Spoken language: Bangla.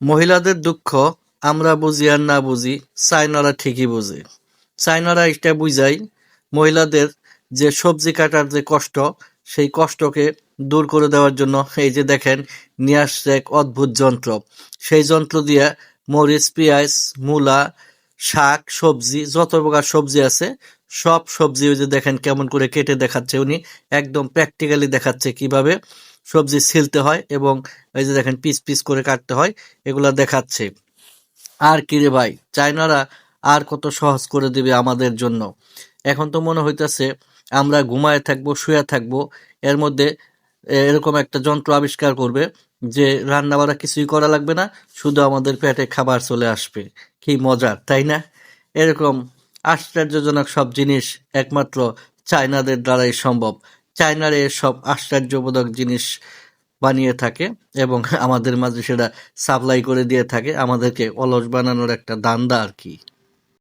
মহিলাদের দুঃখ আমরা বুঝি আর না বুঝি, চাইনারা ঠিকই বুঝে। চাইনারা এটা বুঝাই, মহিলাদের যে সবজি কাটার যে কষ্ট, সেই কষ্টকে দূর করে দেওয়ার জন্য এই যে দেখেন নিয়ে এক অদ্ভুত যন্ত্র। সেই যন্ত্র দিয়ে মরিচ, পেঁয়াজ, মূলা, শাক, সবজি, যত প্রকার সবজি আছে, সব সবজি ওই যে দেখেন কেমন করে কেটে দেখাচ্ছে উনি, একদম প্র্যাকটিক্যালি দেখাচ্ছে কীভাবে। সবজি ছিলতে হয় এবং এই যে দেখেন পিস পিস করে কাটতে হয়, এগুলা দেখাচ্ছে। আর কি রে ভাই, চায়নারা আর কত সহজ করে দিবে আমাদের জন্য। এখন তো মনে হইতেছে আমরা ঘুমায় থাকব, শুয়ে থাকব, এর মধ্যে এরকম একটা যন্ত্র আবিষ্কার করবে যে রান্না বাড়া কিছুই করা লাগবে না, শুধু আমাদের পেটে খাবার চলে আসবে। কি মজার, তাই না? এরকম আশ্চর্যজনক সব জিনিস একমাত্র চায়নাদের দ্বারাই সম্ভব। চায়নার সব আশ্চর্যবোধক জিনিস বানিয়ে থাকে এবং আমাদের মাঝে সেটা সাপ্লাই করে দিয়ে থাকে। আমাদেরকে অলস বানানোর একটা দান্দা আর কি।